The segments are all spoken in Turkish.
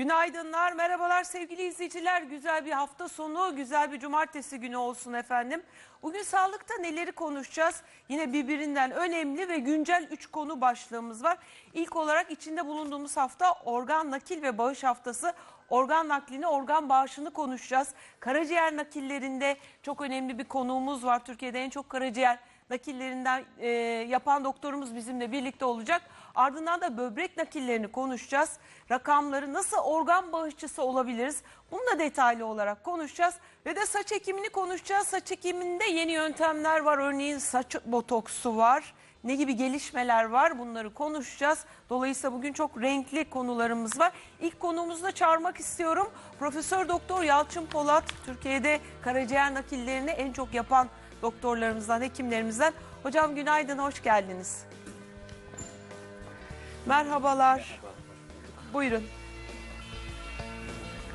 Günaydınlar, merhabalar sevgili izleyiciler. Güzel bir hafta sonu, güzel bir cumartesi günü olsun efendim. Bugün sağlıkta neleri konuşacağız? Yine birbirinden önemli ve güncel 3 konu başlığımız var. İlk olarak içinde bulunduğumuz hafta organ nakil ve bağış haftası. Organ naklini, organ bağışını konuşacağız. Karaciğer nakillerinde çok önemli bir konuğumuz var. Türkiye'de en çok karaciğer nakillerinden e, yapan doktorumuz bizimle birlikte olacak. Ardından da böbrek nakillerini konuşacağız. Rakamları nasıl organ bağışçısı olabiliriz? Bunu da detaylı olarak konuşacağız. Ve de saç ekimini konuşacağız. Saç ekiminde yeni yöntemler var. Örneğin saç botoksu var. Ne gibi gelişmeler var bunları konuşacağız. Dolayısıyla bugün çok renkli konularımız var. İlk konuğumuzu da çağırmak istiyorum. Profesör Doktor Yalçın Polat Türkiye'de karaciğer nakillerini en çok yapan doktorlarımızdan, hekimlerimizden. Hocam günaydın, hoş geldiniz. Merhabalar. Buyurun.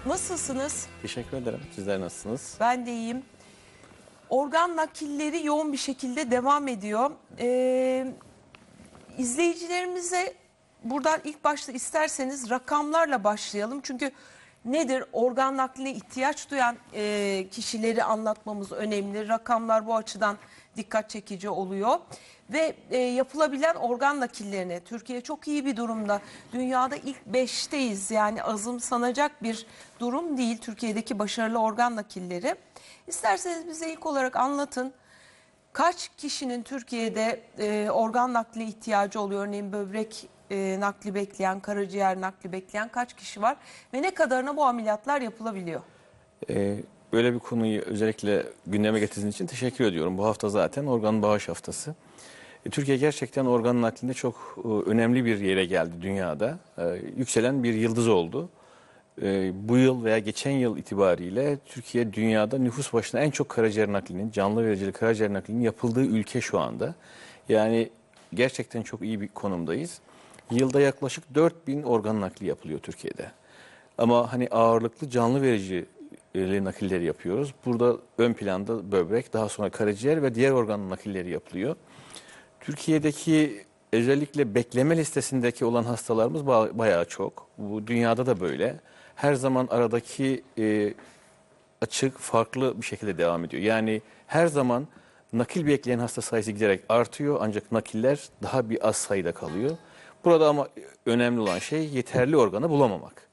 Nasılsınız? Teşekkür ederim. Sizler nasılsınız? Ben de iyiyim. Organ nakilleri yoğun bir şekilde devam ediyor. Ee, izleyicilerimize buradan ilk başta isterseniz rakamlarla başlayalım. Çünkü nedir organ nakline ihtiyaç duyan e, kişileri anlatmamız önemli. Rakamlar bu açıdan dikkat çekici oluyor. Ve e, yapılabilen organ nakillerine Türkiye çok iyi bir durumda. Dünyada ilk beşteyiz yani azımsanacak bir durum değil Türkiye'deki başarılı organ nakilleri. İsterseniz bize ilk olarak anlatın. Kaç kişinin Türkiye'de e, organ nakli ihtiyacı oluyor? Örneğin böbrek e, nakli bekleyen, karaciğer nakli bekleyen kaç kişi var? Ve ne kadarına bu ameliyatlar yapılabiliyor? Ee, böyle bir konuyu özellikle gündeme getirdiğiniz için teşekkür ediyorum. Bu hafta zaten organ bağış haftası. E, Türkiye gerçekten organ naklinde çok e, önemli bir yere geldi dünyada. E, yükselen bir yıldız oldu. Bu yıl veya geçen yıl itibariyle Türkiye dünyada nüfus başına en çok karaciğer naklinin, canlı vericili karaciğer naklinin yapıldığı ülke şu anda. Yani gerçekten çok iyi bir konumdayız. Yılda yaklaşık 4000 organ nakli yapılıyor Türkiye'de. Ama hani ağırlıklı canlı verici nakilleri yapıyoruz. Burada ön planda böbrek, daha sonra karaciğer ve diğer organ nakilleri yapılıyor. Türkiye'deki özellikle bekleme listesindeki olan hastalarımız ba- bayağı çok. Bu dünyada da böyle. Her zaman aradaki e, açık farklı bir şekilde devam ediyor. Yani her zaman nakil bekleyen hasta sayısı giderek artıyor ancak nakiller daha bir az sayıda kalıyor. Burada ama önemli olan şey yeterli organı bulamamak.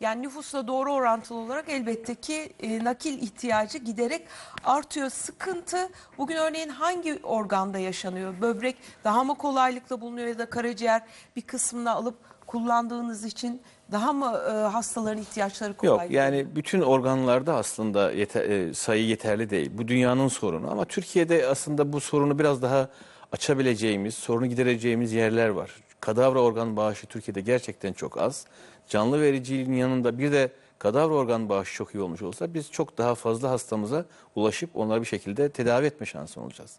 Yani nüfusla doğru orantılı olarak elbette ki e, nakil ihtiyacı giderek artıyor. Sıkıntı bugün örneğin hangi organda yaşanıyor? Böbrek daha mı kolaylıkla bulunuyor ya da karaciğer bir kısmını alıp kullandığınız için daha mı e, hastaların ihtiyaçları kolay? Yok yani bütün organlarda aslında yeter, e, sayı yeterli değil. Bu dünyanın sorunu ama Türkiye'de aslında bu sorunu biraz daha açabileceğimiz, sorunu gidereceğimiz yerler var. Kadavra organ bağışı Türkiye'de gerçekten çok az. Canlı vericiliğin yanında bir de kadavra organ bağışı çok iyi olmuş olsa biz çok daha fazla hastamıza ulaşıp onları bir şekilde tedavi etme şansı olacağız.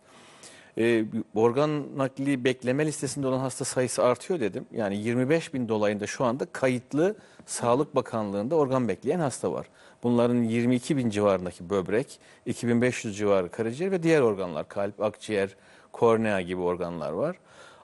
Ee, organ nakli bekleme listesinde olan hasta sayısı artıyor dedim. Yani 25 bin dolayında şu anda kayıtlı Sağlık Bakanlığı'nda organ bekleyen hasta var. Bunların 22 bin civarındaki böbrek, 2500 civarı karaciğer ve diğer organlar, kalp, akciğer, kornea gibi organlar var.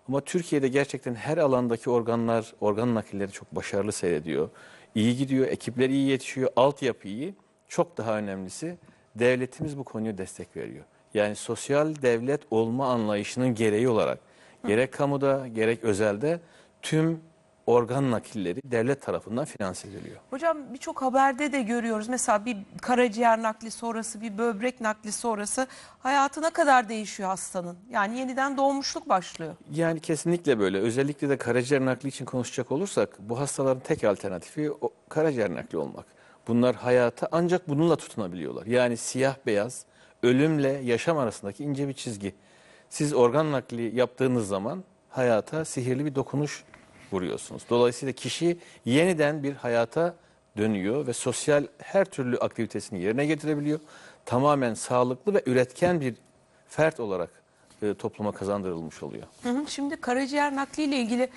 Ama Türkiye'de gerçekten her alandaki organlar, organ nakilleri çok başarılı seyrediyor. İyi gidiyor, ekipler iyi yetişiyor, altyapı iyi. Çok daha önemlisi devletimiz bu konuya destek veriyor. Yani sosyal devlet olma anlayışının gereği olarak gerek kamuda gerek özelde tüm organ nakilleri devlet tarafından finanse ediliyor. Hocam birçok haberde de görüyoruz. Mesela bir karaciğer nakli sonrası, bir böbrek nakli sonrası hayatı ne kadar değişiyor hastanın. Yani yeniden doğmuşluk başlıyor. Yani kesinlikle böyle. Özellikle de karaciğer nakli için konuşacak olursak bu hastaların tek alternatifi o karaciğer nakli olmak. Bunlar hayata ancak bununla tutunabiliyorlar. Yani siyah beyaz, ölümle yaşam arasındaki ince bir çizgi. Siz organ nakli yaptığınız zaman hayata sihirli bir dokunuş vuruyorsunuz. Dolayısıyla kişi yeniden bir hayata dönüyor ve sosyal her türlü aktivitesini yerine getirebiliyor. Tamamen sağlıklı ve üretken bir fert olarak e, topluma kazandırılmış oluyor. Şimdi karaciğer nakliyle ilgili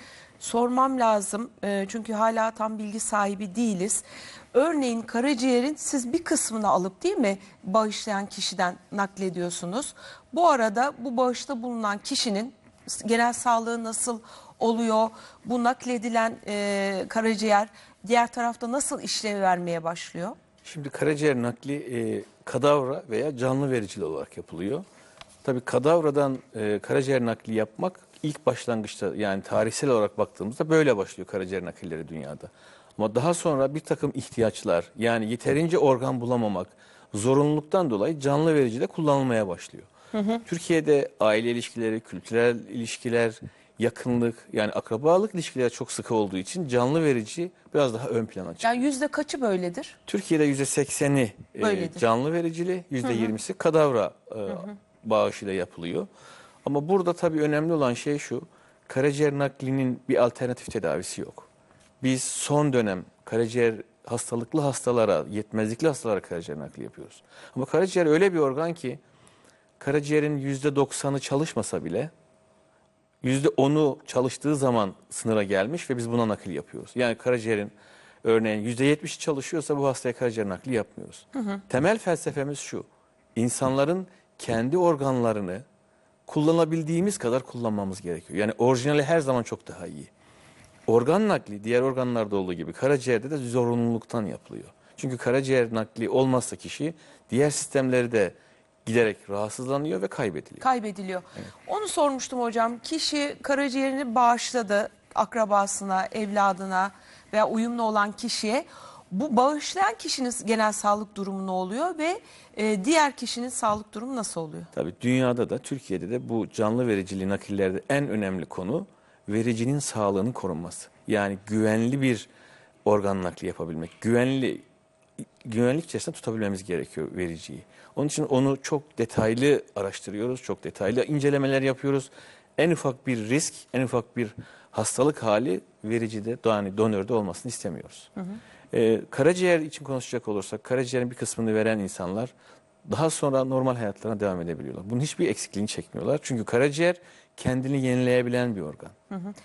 sormam lazım. Ee, çünkü hala tam bilgi sahibi değiliz. Örneğin karaciğerin siz bir kısmını alıp değil mi bağışlayan kişiden naklediyorsunuz. Bu arada bu bağışta bulunan kişinin genel sağlığı nasıl oluyor? Bu nakledilen e, karaciğer diğer tarafta nasıl işlev vermeye başlıyor? Şimdi karaciğer nakli e, kadavra veya canlı vericili olarak yapılıyor. Tabii kadavradan e, karaciğer nakli yapmak ilk başlangıçta yani tarihsel olarak baktığımızda böyle başlıyor karaciğer nakilleri dünyada. Ama daha sonra bir takım ihtiyaçlar yani yeterince organ bulamamak zorunluluktan dolayı canlı verici de kullanılmaya başlıyor. Türkiye'de aile ilişkileri, kültürel ilişkiler, yakınlık yani akrabalık ilişkileri çok sıkı olduğu için canlı verici biraz daha ön plana çıkıyor. Yani yüzde kaçı böyledir? Türkiye'de %80'i e, Böyledir. canlı vericili, %20'si kadavra e, bağışıyla yapılıyor. Ama burada tabii önemli olan şey şu, karaciğer naklinin bir alternatif tedavisi yok. Biz son dönem karaciğer hastalıklı hastalara, yetmezlikli hastalara karaciğer nakli yapıyoruz. Ama karaciğer öyle bir organ ki karaciğerin %90'ı çalışmasa bile %10'u çalıştığı zaman sınıra gelmiş ve biz buna nakil yapıyoruz. Yani karaciğerin örneğin %70'i çalışıyorsa bu hastaya karaciğer nakli yapmıyoruz. Temel felsefemiz şu. insanların kendi organlarını kullanabildiğimiz kadar kullanmamız gerekiyor. Yani orijinali her zaman çok daha iyi. Organ nakli diğer organlarda olduğu gibi karaciğerde de zorunluluktan yapılıyor. Çünkü karaciğer nakli olmazsa kişi diğer sistemleri de giderek rahatsızlanıyor ve kaybediliyor. Kaybediliyor. Onu sormuştum hocam. Kişi karaciğerini bağışladı akrabasına, evladına veya uyumlu olan kişiye. Bu bağışlayan kişinin genel sağlık durumu ne oluyor ve e, diğer kişinin sağlık durumu nasıl oluyor? Tabii dünyada da Türkiye'de de bu canlı vericili nakillerde en önemli konu vericinin sağlığının korunması. Yani güvenli bir organ nakli yapabilmek. Güvenli güvenlik içerisinde tutabilmemiz gerekiyor vericiyi. Onun için onu çok detaylı araştırıyoruz, çok detaylı incelemeler yapıyoruz. En ufak bir risk, en ufak bir hastalık hali vericide, yani donörde olmasını istemiyoruz. Ee, karaciğer için konuşacak olursak, karaciğerin bir kısmını veren insanlar daha sonra normal hayatlarına devam edebiliyorlar. Bunun hiçbir eksikliğini çekmiyorlar. Çünkü karaciğer kendini yenileyebilen bir organ.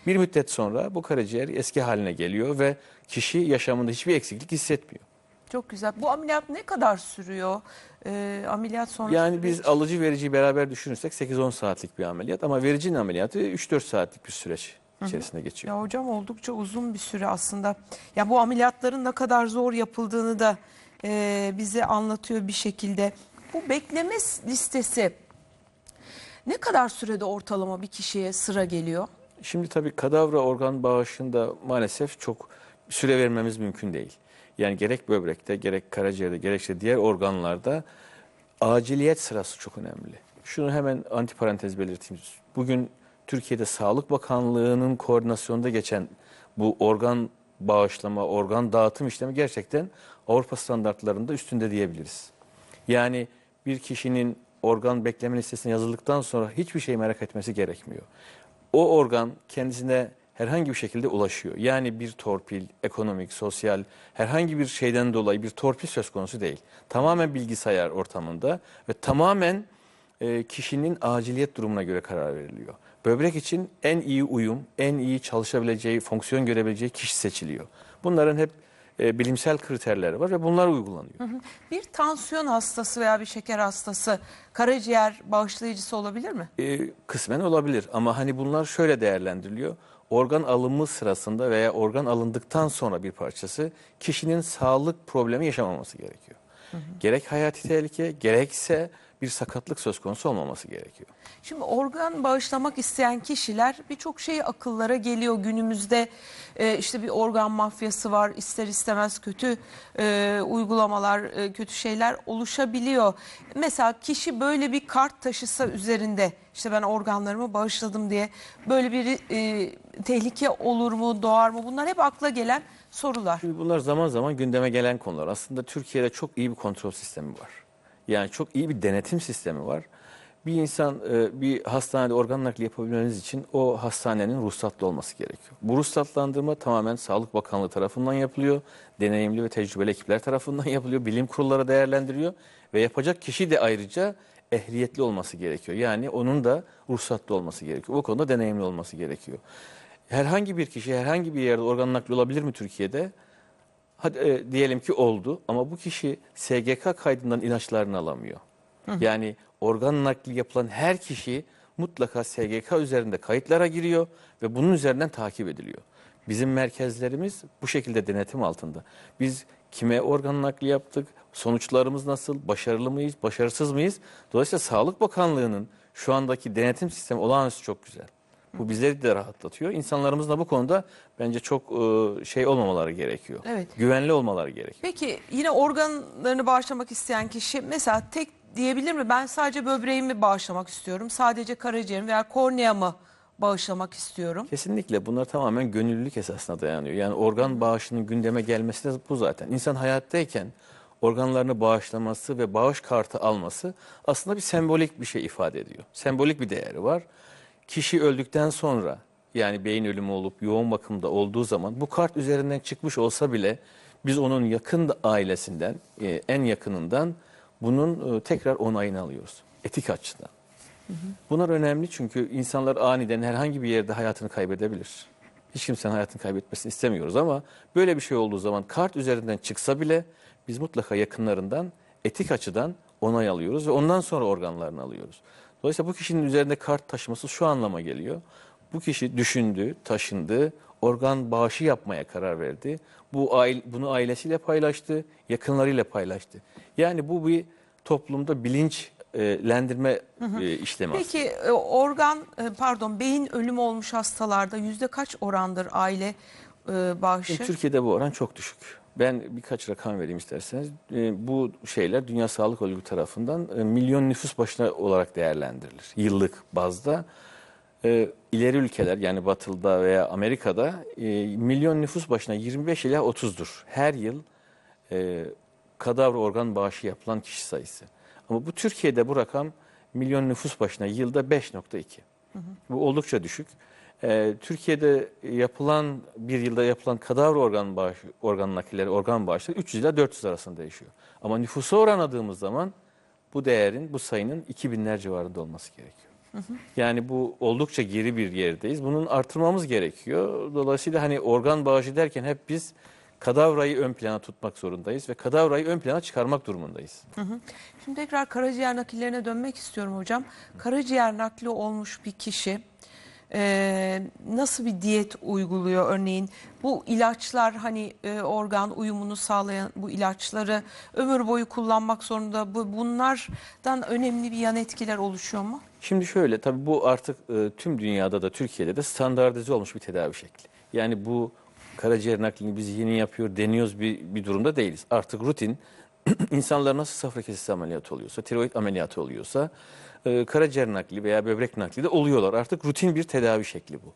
Bir müddet sonra bu karaciğer eski haline geliyor ve kişi yaşamında hiçbir eksiklik hissetmiyor. Çok güzel. Bu ameliyat ne kadar sürüyor? E, ameliyat sonrası Yani biz alıcı vericiyi beraber düşünürsek 8-10 saatlik bir ameliyat ama vericinin ameliyatı 3-4 saatlik bir süreç içerisinde geçiyor. Ya hocam oldukça uzun bir süre aslında. Ya bu ameliyatların ne kadar zor yapıldığını da e, bize anlatıyor bir şekilde. Bu bekleme listesi ne kadar sürede ortalama bir kişiye sıra geliyor? Şimdi tabii kadavra organ bağışında maalesef çok süre vermemiz mümkün değil. Yani gerek böbrekte, gerek karaciğerde, gerekse diğer organlarda aciliyet sırası çok önemli. Şunu hemen antiparantez belirteyim. Bugün Türkiye'de Sağlık Bakanlığı'nın koordinasyonunda geçen bu organ bağışlama, organ dağıtım işlemi gerçekten Avrupa standartlarında üstünde diyebiliriz. Yani bir kişinin organ bekleme listesine yazıldıktan sonra hiçbir şey merak etmesi gerekmiyor. O organ kendisine herhangi bir şekilde ulaşıyor. Yani bir torpil, ekonomik, sosyal herhangi bir şeyden dolayı bir torpil söz konusu değil. Tamamen bilgisayar ortamında ve tamamen e, kişinin aciliyet durumuna göre karar veriliyor. Böbrek için en iyi uyum, en iyi çalışabileceği, fonksiyon görebileceği kişi seçiliyor. Bunların hep e, bilimsel kriterleri var ve bunlar uygulanıyor. Bir tansiyon hastası veya bir şeker hastası karaciğer bağışlayıcısı olabilir mi? E, kısmen olabilir ama hani bunlar şöyle değerlendiriliyor. Organ alımı sırasında veya organ alındıktan sonra bir parçası kişinin sağlık problemi yaşamaması gerekiyor. Gerek hayati tehlike gerekse bir sakatlık söz konusu olmaması gerekiyor. Şimdi organ bağışlamak isteyen kişiler birçok şey akıllara geliyor günümüzde e, işte bir organ mafyası var ister istemez kötü e, uygulamalar e, kötü şeyler oluşabiliyor. Mesela kişi böyle bir kart taşısa üzerinde işte ben organlarımı bağışladım diye böyle bir e, tehlike olur mu doğar mı bunlar hep akla gelen sorular. Şimdi bunlar zaman zaman gündeme gelen konular. Aslında Türkiye'de çok iyi bir kontrol sistemi var. Yani çok iyi bir denetim sistemi var. Bir insan e, bir hastanede organ nakli yapabilmeniz için o hastanenin ruhsatlı olması gerekiyor. Bu ruhsatlandırma tamamen Sağlık Bakanlığı tarafından yapılıyor. Deneyimli ve tecrübeli ekipler tarafından yapılıyor. Bilim kurulları değerlendiriyor ve yapacak kişi de ayrıca ehliyetli olması gerekiyor. Yani onun da ruhsatlı olması gerekiyor. O konuda deneyimli olması gerekiyor. Herhangi bir kişi herhangi bir yerde organ nakli olabilir mi Türkiye'de? Hadi e, diyelim ki oldu ama bu kişi SGK kaydından ilaçlarını alamıyor. Yani organ nakli yapılan her kişi mutlaka SGK üzerinde kayıtlara giriyor ve bunun üzerinden takip ediliyor. Bizim merkezlerimiz bu şekilde denetim altında. Biz kime organ nakli yaptık, sonuçlarımız nasıl, başarılı mıyız, başarısız mıyız? Dolayısıyla Sağlık Bakanlığı'nın şu andaki denetim sistemi olağanüstü çok güzel. Bu bizleri de rahatlatıyor. İnsanlarımız da bu konuda bence çok e, şey olmamaları gerekiyor. Evet. Güvenli olmaları gerekiyor. Peki yine organlarını bağışlamak isteyen kişi mesela tek diyebilir mi? Ben sadece böbreğimi bağışlamak istiyorum. Sadece karaciğerimi veya korneamı bağışlamak istiyorum. Kesinlikle bunlar tamamen gönüllülük esasına dayanıyor. Yani organ bağışının gündeme gelmesi de bu zaten. İnsan hayattayken organlarını bağışlaması ve bağış kartı alması aslında bir sembolik bir şey ifade ediyor. Sembolik bir değeri var. Kişi öldükten sonra yani beyin ölümü olup yoğun bakımda olduğu zaman bu kart üzerinden çıkmış olsa bile biz onun yakın ailesinden, e, en yakınından bunun e, tekrar onayını alıyoruz. Etik açıdan. Bunlar önemli çünkü insanlar aniden herhangi bir yerde hayatını kaybedebilir. Hiç kimsenin hayatını kaybetmesini istemiyoruz ama böyle bir şey olduğu zaman kart üzerinden çıksa bile biz mutlaka yakınlarından etik açıdan onay alıyoruz ve ondan sonra organlarını alıyoruz. Dolayısıyla bu kişinin üzerinde kart taşıması şu anlama geliyor. Bu kişi düşündü, taşındı, organ bağışı yapmaya karar verdi. Bu bunu ailesiyle paylaştı, yakınlarıyla paylaştı. Yani bu bir toplumda bilinçlendirme e, işlemi. Peki e, organ e, pardon beyin ölümü olmuş hastalarda yüzde kaç orandır aile e, bağışı? Şimdi Türkiye'de bu oran çok düşük. Ben birkaç rakam vereyim isterseniz. Bu şeyler Dünya Sağlık Örgütü tarafından e, milyon nüfus başına olarak değerlendirilir. Yıllık bazda. Ee, ileri ülkeler yani Batılı'da veya Amerika'da e, milyon nüfus başına 25 ila 30'dur. Her yıl e, kadavra organ bağışı yapılan kişi sayısı. Ama bu Türkiye'de bu rakam milyon nüfus başına yılda 5.2. Bu oldukça düşük. Ee, Türkiye'de yapılan bir yılda yapılan kadavra organ bağışı, organ nakilleri, organ bağışları 300 ile 400 arasında değişiyor. Ama nüfusa oranladığımız zaman bu değerin, bu sayının 2000'ler civarında olması gerekiyor. Yani bu oldukça geri bir yerdeyiz. Bunun artırmamız gerekiyor. Dolayısıyla hani organ bağışı derken hep biz kadavrayı ön plana tutmak zorundayız ve kadavrayı ön plana çıkarmak durumundayız. Şimdi tekrar karaciğer nakillerine dönmek istiyorum hocam. Karaciğer nakli olmuş bir kişi e, nasıl bir diyet uyguluyor örneğin? Bu ilaçlar hani e, organ uyumunu sağlayan bu ilaçları ömür boyu kullanmak zorunda. Bu bunlardan önemli bir yan etkiler oluşuyor mu? Şimdi şöyle tabii bu artık e, tüm dünyada da Türkiye'de de standartize olmuş bir tedavi şekli. Yani bu karaciğer naklini biz yeni yapıyor deniyoruz bir, bir durumda değiliz. Artık rutin insanlar nasıl safra kesesi ameliyatı oluyorsa, tiroid ameliyatı oluyorsa e, karaciğer nakli veya böbrek nakli de oluyorlar. Artık rutin bir tedavi şekli bu.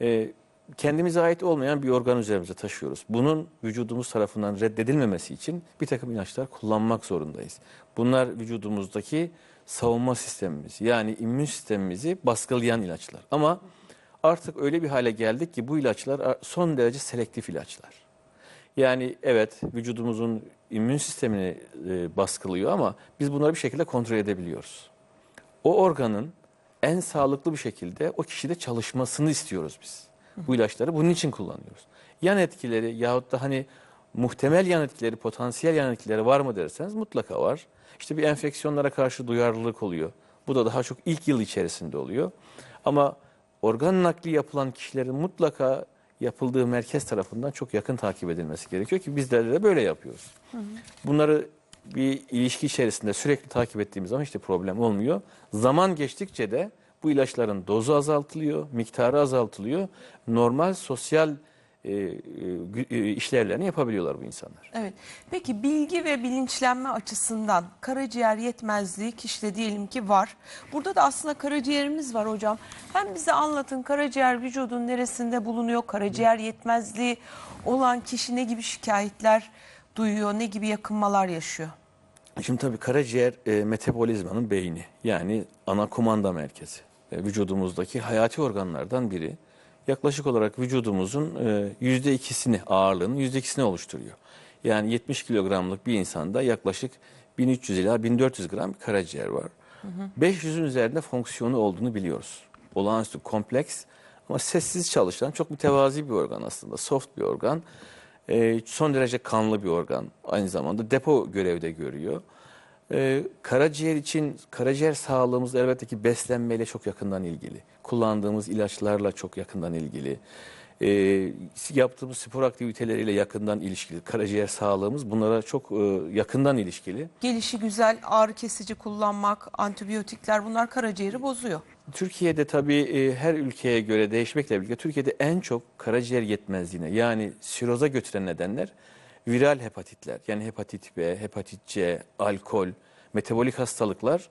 E, kendimize ait olmayan bir organ üzerimize taşıyoruz. Bunun vücudumuz tarafından reddedilmemesi için bir takım ilaçlar kullanmak zorundayız. Bunlar vücudumuzdaki savunma sistemimiz yani immün sistemimizi baskılayan ilaçlar. Ama artık öyle bir hale geldik ki bu ilaçlar son derece selektif ilaçlar. Yani evet vücudumuzun immün sistemini e, baskılıyor ama biz bunları bir şekilde kontrol edebiliyoruz. O organın en sağlıklı bir şekilde o kişide çalışmasını istiyoruz biz. Bu ilaçları bunun için kullanıyoruz. Yan etkileri yahut da hani muhtemel yan etkileri, potansiyel yan etkileri var mı derseniz mutlaka var. İşte bir enfeksiyonlara karşı duyarlılık oluyor. Bu da daha çok ilk yıl içerisinde oluyor. Ama organ nakli yapılan kişilerin mutlaka yapıldığı merkez tarafından çok yakın takip edilmesi gerekiyor ki bizler de böyle yapıyoruz. Bunları bir ilişki içerisinde sürekli takip ettiğimiz zaman işte problem olmuyor. Zaman geçtikçe de bu ilaçların dozu azaltılıyor, miktarı azaltılıyor. Normal sosyal işlevlerini yapabiliyorlar bu insanlar. Evet. Peki bilgi ve bilinçlenme açısından karaciğer yetmezliği kişide diyelim ki var. Burada da aslında karaciğerimiz var hocam. Hem bize anlatın karaciğer vücudun neresinde bulunuyor? Karaciğer yetmezliği olan kişi ne gibi şikayetler duyuyor? Ne gibi yakınmalar yaşıyor? Şimdi tabii karaciğer e, metabolizmanın beyni yani ana kumanda merkezi. E, vücudumuzdaki hayati organlardan biri. Yaklaşık olarak vücudumuzun e, yüzde ikisini ağırlığının yüzde ikisini oluşturuyor. Yani 70 kilogramlık bir insanda yaklaşık 1300 ila 1400 gram karaciğer var. 500'ün üzerinde fonksiyonu olduğunu biliyoruz. Olağanüstü kompleks ama sessiz çalışan çok mütevazi bir organ aslında. Soft bir organ. E, son derece kanlı bir organ. Aynı zamanda depo görevde görüyor. Ee, karaciğer için, karaciğer sağlığımız elbette ki beslenmeyle çok yakından ilgili. Kullandığımız ilaçlarla çok yakından ilgili. e, yaptığımız spor aktiviteleriyle yakından ilişkili. Karaciğer sağlığımız bunlara çok e, yakından ilişkili. Gelişi güzel ağrı kesici kullanmak, antibiyotikler bunlar karaciğeri bozuyor. Türkiye'de tabii e, her ülkeye göre değişmekle birlikte Türkiye'de en çok karaciğer yetmezliğine yani siroza götüren nedenler viral hepatitler. Yani hepatit B, hepatit C, alkol, metabolik hastalıklar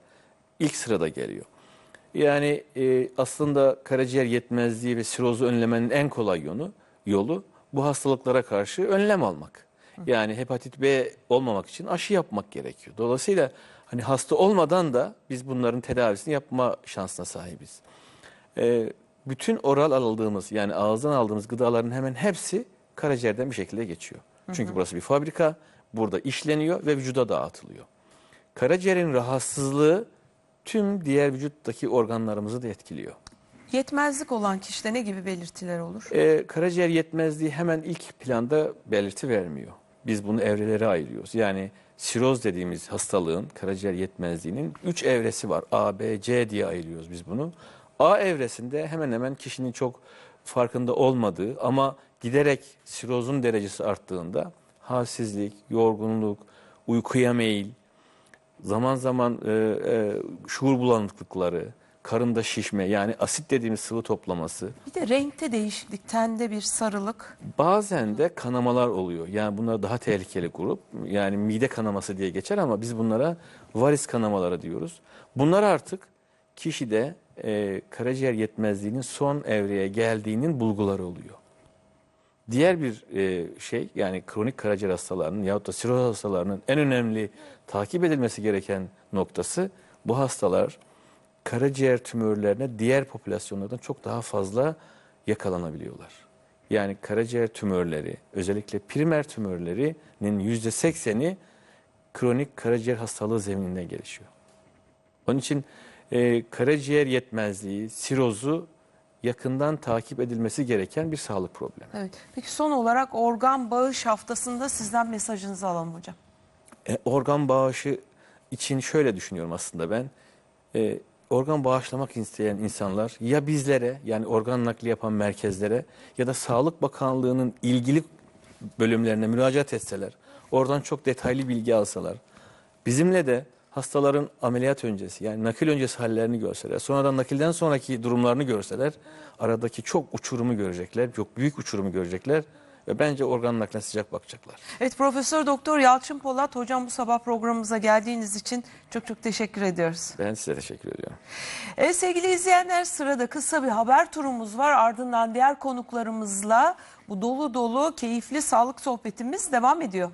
ilk sırada geliyor. Yani e, aslında karaciğer yetmezliği ve sirozu önlemenin en kolay yolu, yolu bu hastalıklara karşı önlem almak. Yani hepatit B olmamak için aşı yapmak gerekiyor. Dolayısıyla hani hasta olmadan da biz bunların tedavisini yapma şansına sahibiz. E, bütün oral aldığımız yani ağızdan aldığımız gıdaların hemen hepsi karaciğerden bir şekilde geçiyor. Çünkü burası bir fabrika, burada işleniyor ve vücuda dağıtılıyor. Karaciğerin rahatsızlığı tüm diğer vücuttaki organlarımızı da etkiliyor. Yetmezlik olan kişide ne gibi belirtiler olur? Ee, karaciğer yetmezliği hemen ilk planda belirti vermiyor. Biz bunu evrelere ayırıyoruz. Yani siroz dediğimiz hastalığın, karaciğer yetmezliğinin 3 evresi var. A, B, C diye ayırıyoruz biz bunu. A evresinde hemen hemen kişinin çok farkında olmadığı ama giderek sirozun derecesi arttığında halsizlik, yorgunluk, uykuya meyil, zaman zaman e, e, şuur bulanıklıkları, karında şişme yani asit dediğimiz sıvı toplaması, Bir de renkte değişiklik, tende bir sarılık. bazen de kanamalar oluyor. Yani bunlar daha tehlikeli grup. Yani mide kanaması diye geçer ama biz bunlara varis kanamaları diyoruz. Bunlar artık kişide e, karaciğer yetmezliğinin son evreye geldiğinin bulguları oluyor. Diğer bir e, şey yani kronik karaciğer hastalarının yahut da siroz hastalarının en önemli takip edilmesi gereken noktası bu hastalar karaciğer tümörlerine diğer popülasyonlardan çok daha fazla yakalanabiliyorlar. Yani karaciğer tümörleri özellikle primer tümörlerinin yüzde sekseni kronik karaciğer hastalığı zemininde gelişiyor. Onun için e, karaciğer yetmezliği, sirozu yakından takip edilmesi gereken bir sağlık problemi. Evet. Peki son olarak organ bağış haftasında sizden mesajınızı alalım hocam. E, organ bağışı için şöyle düşünüyorum aslında ben. E, organ bağışlamak isteyen insanlar ya bizlere yani organ nakli yapan merkezlere ya da Sağlık Bakanlığı'nın ilgili bölümlerine müracaat etseler, oradan çok detaylı bilgi alsalar, bizimle de hastaların ameliyat öncesi yani nakil öncesi hallerini görseler, sonradan nakilden sonraki durumlarını görseler, aradaki çok uçurumu görecekler, çok büyük uçurumu görecekler ve bence organ nakline sıcak bakacaklar. Evet Profesör Doktor Yalçın Polat hocam bu sabah programımıza geldiğiniz için çok çok teşekkür ediyoruz. Ben size teşekkür ediyorum. Evet sevgili izleyenler sırada kısa bir haber turumuz var. Ardından diğer konuklarımızla bu dolu dolu keyifli sağlık sohbetimiz devam ediyor.